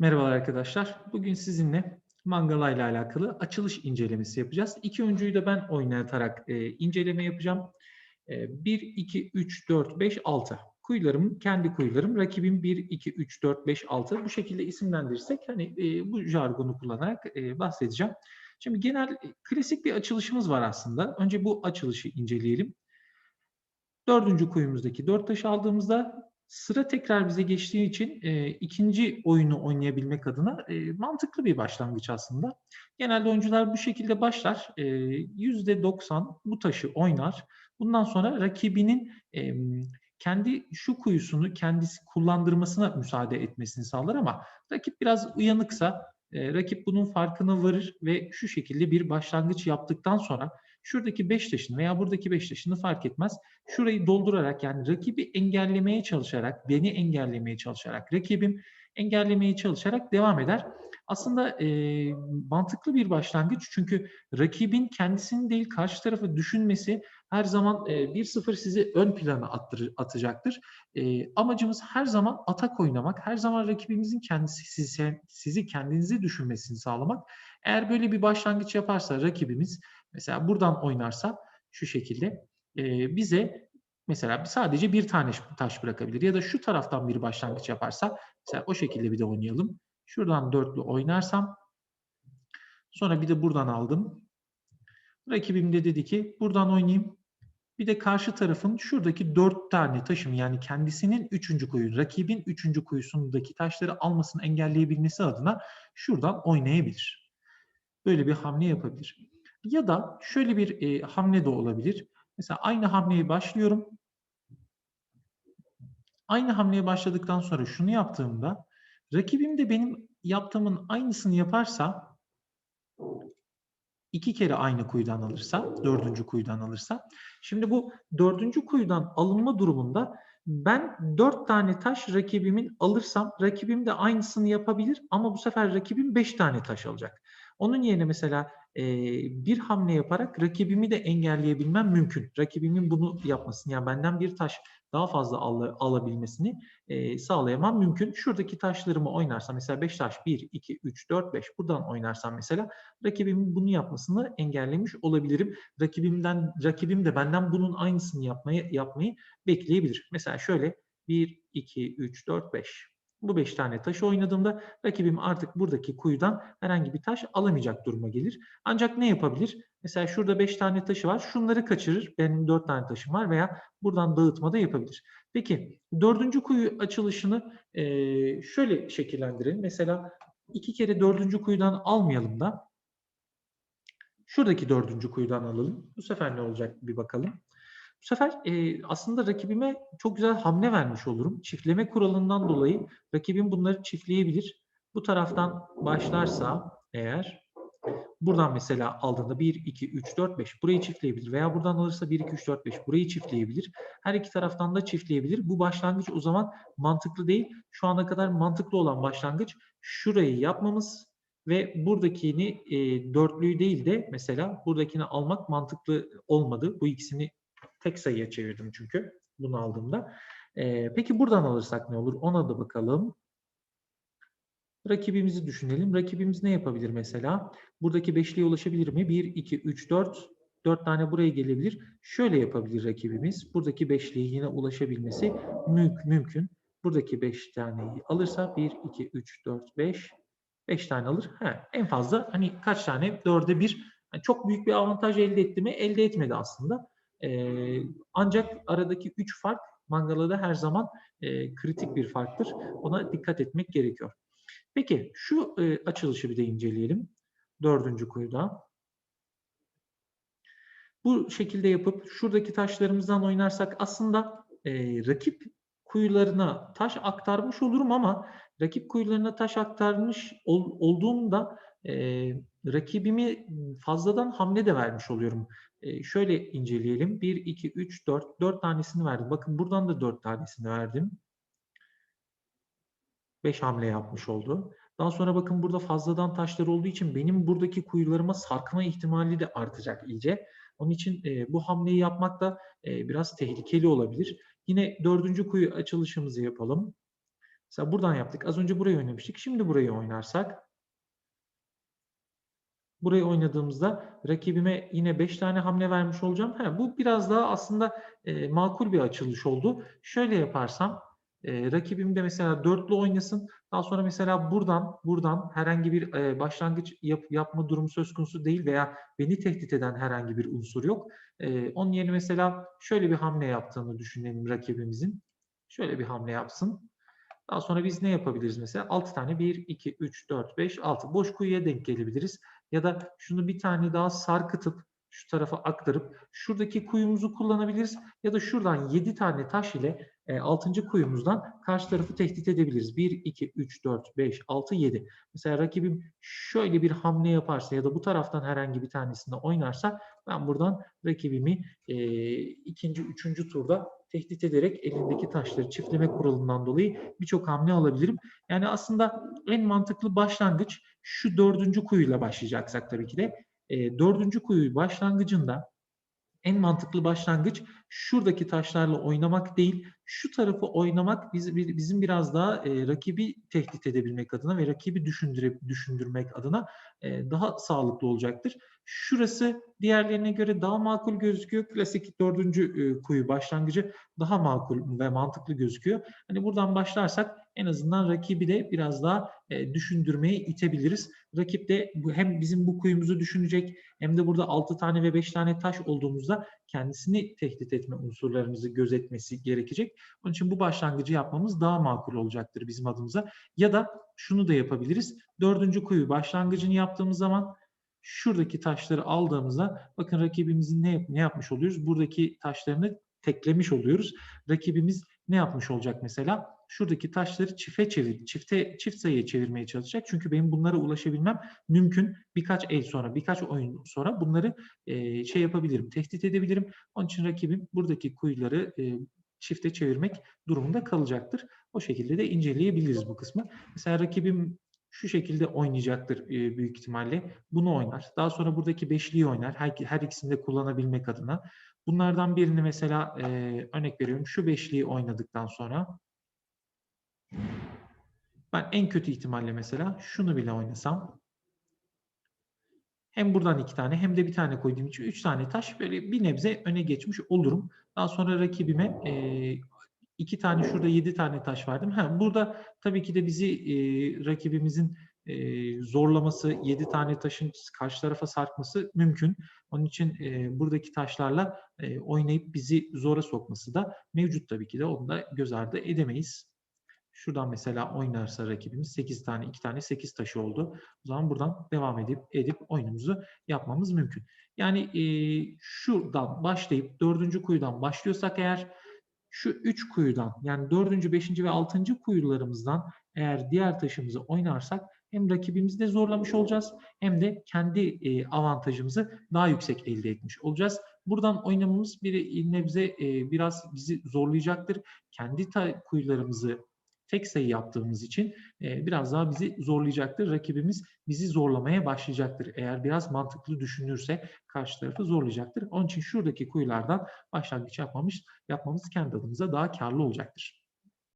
Merhabalar arkadaşlar. Bugün sizinle Mangala ile alakalı açılış incelemesi yapacağız. İki oyuncuyu da ben oynatarak e, inceleme yapacağım. E, 1, 2, 3, 4, 5, 6. Kuyularım, kendi kuyularım. Rakibim 1, 2, 3, 4, 5, 6. Bu şekilde isimlendirirsek hani e, bu jargonu kullanarak e, bahsedeceğim. Şimdi genel e, klasik bir açılışımız var aslında. Önce bu açılışı inceleyelim. Dördüncü kuyumuzdaki dört taşı aldığımızda sıra tekrar bize geçtiği için e, ikinci oyunu oynayabilmek adına e, mantıklı bir başlangıç aslında. Genelde oyuncular bu şekilde başlar. E, %90 bu taşı oynar. Bundan sonra rakibinin e, kendi şu kuyusunu kendisi kullandırmasına müsaade etmesini sağlar ama rakip biraz uyanıksa e, rakip bunun farkına varır ve şu şekilde bir başlangıç yaptıktan sonra şuradaki 5 taşını veya buradaki 5 taşını fark etmez. Şurayı doldurarak yani rakibi engellemeye çalışarak, beni engellemeye çalışarak, rakibim engellemeye çalışarak devam eder. Aslında e, mantıklı bir başlangıç çünkü rakibin kendisini değil karşı tarafı düşünmesi her zaman e, 1-0 sizi ön plana attırır, atacaktır. E, amacımız her zaman atak oynamak, her zaman rakibimizin kendisi sizi, sizi kendinizi düşünmesini sağlamak. Eğer böyle bir başlangıç yaparsa rakibimiz mesela buradan oynarsa şu şekilde e, bize mesela sadece bir tane taş bırakabilir ya da şu taraftan bir başlangıç yaparsa mesela o şekilde bir de oynayalım. Şuradan dörtlü oynarsam sonra bir de buradan aldım. Rakibim de dedi ki buradan oynayayım. Bir de karşı tarafın şuradaki dört tane taşım yani kendisinin üçüncü kuyu, rakibin üçüncü kuyusundaki taşları almasını engelleyebilmesi adına şuradan oynayabilir. Böyle bir hamle yapabilir. Ya da şöyle bir e, hamle de olabilir. Mesela aynı hamleye başlıyorum. Aynı hamleye başladıktan sonra şunu yaptığımda rakibim de benim yaptığımın aynısını yaparsa iki kere aynı kuyudan alırsa, dördüncü kuyudan alırsa. Şimdi bu dördüncü kuyudan alınma durumunda ben dört tane taş rakibimin alırsam rakibim de aynısını yapabilir ama bu sefer rakibim beş tane taş alacak. Onun yerine mesela e, bir hamle yaparak rakibimi de engelleyebilmem mümkün. Rakibimin bunu yapmasını yani benden bir taş daha fazla al, alabilmesini e, sağlayamam mümkün. Şuradaki taşlarımı oynarsam mesela 5 taş 1, 2, 3, 4, 5 buradan oynarsam mesela rakibimin bunu yapmasını engellemiş olabilirim. Rakibimden rakibim de benden bunun aynısını yapmayı yapmayı bekleyebilir. Mesela şöyle 1, 2, 3, 4, 5. Bu 5 tane taşı oynadığımda rakibim artık buradaki kuyudan herhangi bir taş alamayacak duruma gelir. Ancak ne yapabilir? Mesela şurada 5 tane taşı var. Şunları kaçırır. Benim 4 tane taşım var veya buradan dağıtma da yapabilir. Peki dördüncü kuyu açılışını şöyle şekillendirelim. Mesela iki kere dördüncü kuyudan almayalım da şuradaki dördüncü kuyudan alalım. Bu sefer ne olacak bir bakalım. Bu sefer e, aslında rakibime çok güzel hamle vermiş olurum. Çiftleme kuralından dolayı rakibim bunları çiftleyebilir. Bu taraftan başlarsa eğer buradan mesela aldığında 1, 2, 3, 4, 5 burayı çiftleyebilir veya buradan alırsa 1, 2, 3, 4, 5 burayı çiftleyebilir. Her iki taraftan da çiftleyebilir. Bu başlangıç o zaman mantıklı değil. Şu ana kadar mantıklı olan başlangıç şurayı yapmamız ve buradakini e, dörtlüyü değil de mesela buradakini almak mantıklı olmadı. Bu ikisini Tek sayıya çevirdim çünkü bunu aldığımda. Ee, peki buradan alırsak ne olur? Ona da bakalım. Rakibimizi düşünelim. Rakibimiz ne yapabilir mesela? Buradaki beşliğe ulaşabilir mi? 1, 2, 3, 4. 4 tane buraya gelebilir. Şöyle yapabilir rakibimiz. Buradaki beşliğe yine ulaşabilmesi müm mümkün. Buradaki 5 taneyi alırsa 1, 2, 3, 4, 5. 5 tane alır. He, en fazla hani kaç tane? 4'e 1. Yani çok büyük bir avantaj elde etti mi? Elde etmedi aslında. E, ancak aradaki üç fark Mangala'da her zaman e, kritik bir farktır. Ona dikkat etmek gerekiyor. Peki şu e, açılışı bir de inceleyelim. Dördüncü kuyuda. Bu şekilde yapıp şuradaki taşlarımızdan oynarsak aslında e, rakip kuyularına taş aktarmış olurum ama rakip kuyularına taş aktarmış ol, olduğumda e, rakibimi fazladan hamle de vermiş oluyorum. E, şöyle inceleyelim. 1, 2, 3, 4. 4 tanesini verdim. Bakın buradan da 4 tanesini verdim. 5 hamle yapmış oldu. Daha sonra bakın burada fazladan taşlar olduğu için benim buradaki kuyularıma sarkma ihtimali de artacak iyice. Onun için e, bu hamleyi yapmak da e, biraz tehlikeli olabilir. Yine dördüncü kuyu açılışımızı yapalım. Mesela buradan yaptık. Az önce burayı oynamıştık. Şimdi burayı oynarsak burayı oynadığımızda rakibime yine 5 tane hamle vermiş olacağım. Ha, bu biraz daha aslında e, makul bir açılış oldu. Şöyle yaparsam e, rakibim de mesela dörtlü oynasın. Daha sonra mesela buradan buradan herhangi bir e, başlangıç yap, yapma durumu söz konusu değil veya beni tehdit eden herhangi bir unsur yok. E, onun yerine mesela şöyle bir hamle yaptığını düşünelim rakibimizin. Şöyle bir hamle yapsın. Daha sonra biz ne yapabiliriz mesela? 6 tane 1, 2, 3, 4, 5, 6 boş kuyuya denk gelebiliriz. Ya da şunu bir tane daha sarkıtıp şu tarafa aktarıp şuradaki kuyumuzu kullanabiliriz. Ya da şuradan 7 tane taş ile e, 6. kuyumuzdan karşı tarafı tehdit edebiliriz. 1, 2, 3, 4, 5, 6, 7. Mesela rakibim şöyle bir hamle yaparsa ya da bu taraftan herhangi bir tanesinde oynarsa ben buradan rakibimi e, ikinci, üçüncü turda tehdit ederek elindeki taşları çiftleme kuralından dolayı birçok hamle alabilirim. Yani aslında en mantıklı başlangıç şu dördüncü kuyuyla başlayacaksak tabii ki de. E, dördüncü kuyu başlangıcında en mantıklı başlangıç şuradaki taşlarla oynamak değil, şu tarafı oynamak biz, bizim biraz daha e, rakibi tehdit edebilmek adına ve rakibi düşündüre, düşündürmek adına e, daha sağlıklı olacaktır. Şurası diğerlerine göre daha makul gözüküyor. Klasik dördüncü e, kuyu başlangıcı daha makul ve mantıklı gözüküyor. Hani buradan başlarsak en azından rakibi de biraz daha e, düşündürmeye itebiliriz. Rakip de hem bizim bu kuyumuzu düşünecek hem de burada 6 tane ve 5 tane taş olduğumuzda kendisini tehdit etme unsurlarımızı gözetmesi gerekecek. Onun için bu başlangıcı yapmamız daha makul olacaktır bizim adımıza. Ya da şunu da yapabiliriz. Dördüncü kuyu başlangıcını yaptığımız zaman şuradaki taşları aldığımızda bakın rakibimizin ne, ne yapmış oluyoruz? Buradaki taşlarını teklemiş oluyoruz. Rakibimiz ne yapmış olacak mesela? Şuradaki taşları çifte çevir, çifte çift sayıya çevirmeye çalışacak. Çünkü benim bunlara ulaşabilmem mümkün. Birkaç el sonra, birkaç oyun sonra bunları e, şey yapabilirim, tehdit edebilirim. Onun için rakibim buradaki kuyuları e, çifte çevirmek durumunda kalacaktır. O şekilde de inceleyebiliriz bu kısmı. Mesela rakibim şu şekilde oynayacaktır e, büyük ihtimalle. Bunu oynar. Daha sonra buradaki beşliği oynar. Her, her ikisini de kullanabilmek adına. Bunlardan birini mesela e, örnek veriyorum. Şu beşliği oynadıktan sonra ben en kötü ihtimalle mesela şunu bile oynasam hem buradan iki tane hem de bir tane koyduğum için üç tane taş böyle bir nebze öne geçmiş olurum. Daha sonra rakibime e, iki tane şurada yedi tane taş verdim. Ha, burada tabii ki de bizi e, rakibimizin e, zorlaması, yedi tane taşın karşı tarafa sarkması mümkün. Onun için e, buradaki taşlarla e, oynayıp bizi zora sokması da mevcut tabii ki de. Onu da göz ardı edemeyiz. Şuradan mesela oynarsa rakibimiz 8 tane 2 tane 8 taşı oldu. O zaman buradan devam edip edip oyunumuzu yapmamız mümkün. Yani e, şuradan başlayıp dördüncü kuyudan başlıyorsak eğer şu üç kuyudan yani dördüncü, beşinci ve altıncı kuyularımızdan eğer diğer taşımızı oynarsak hem rakibimizi de zorlamış olacağız hem de kendi e, avantajımızı daha yüksek elde etmiş olacağız. Buradan oynamamız bir nebze e, biraz bizi zorlayacaktır. Kendi kuyularımızı tek sayı yaptığımız için e, biraz daha bizi zorlayacaktır. Rakibimiz bizi zorlamaya başlayacaktır. Eğer biraz mantıklı düşünürse karşı tarafı zorlayacaktır. Onun için şuradaki kuyulardan başlangıç yapmamış, yapmamız kendi adımıza daha karlı olacaktır.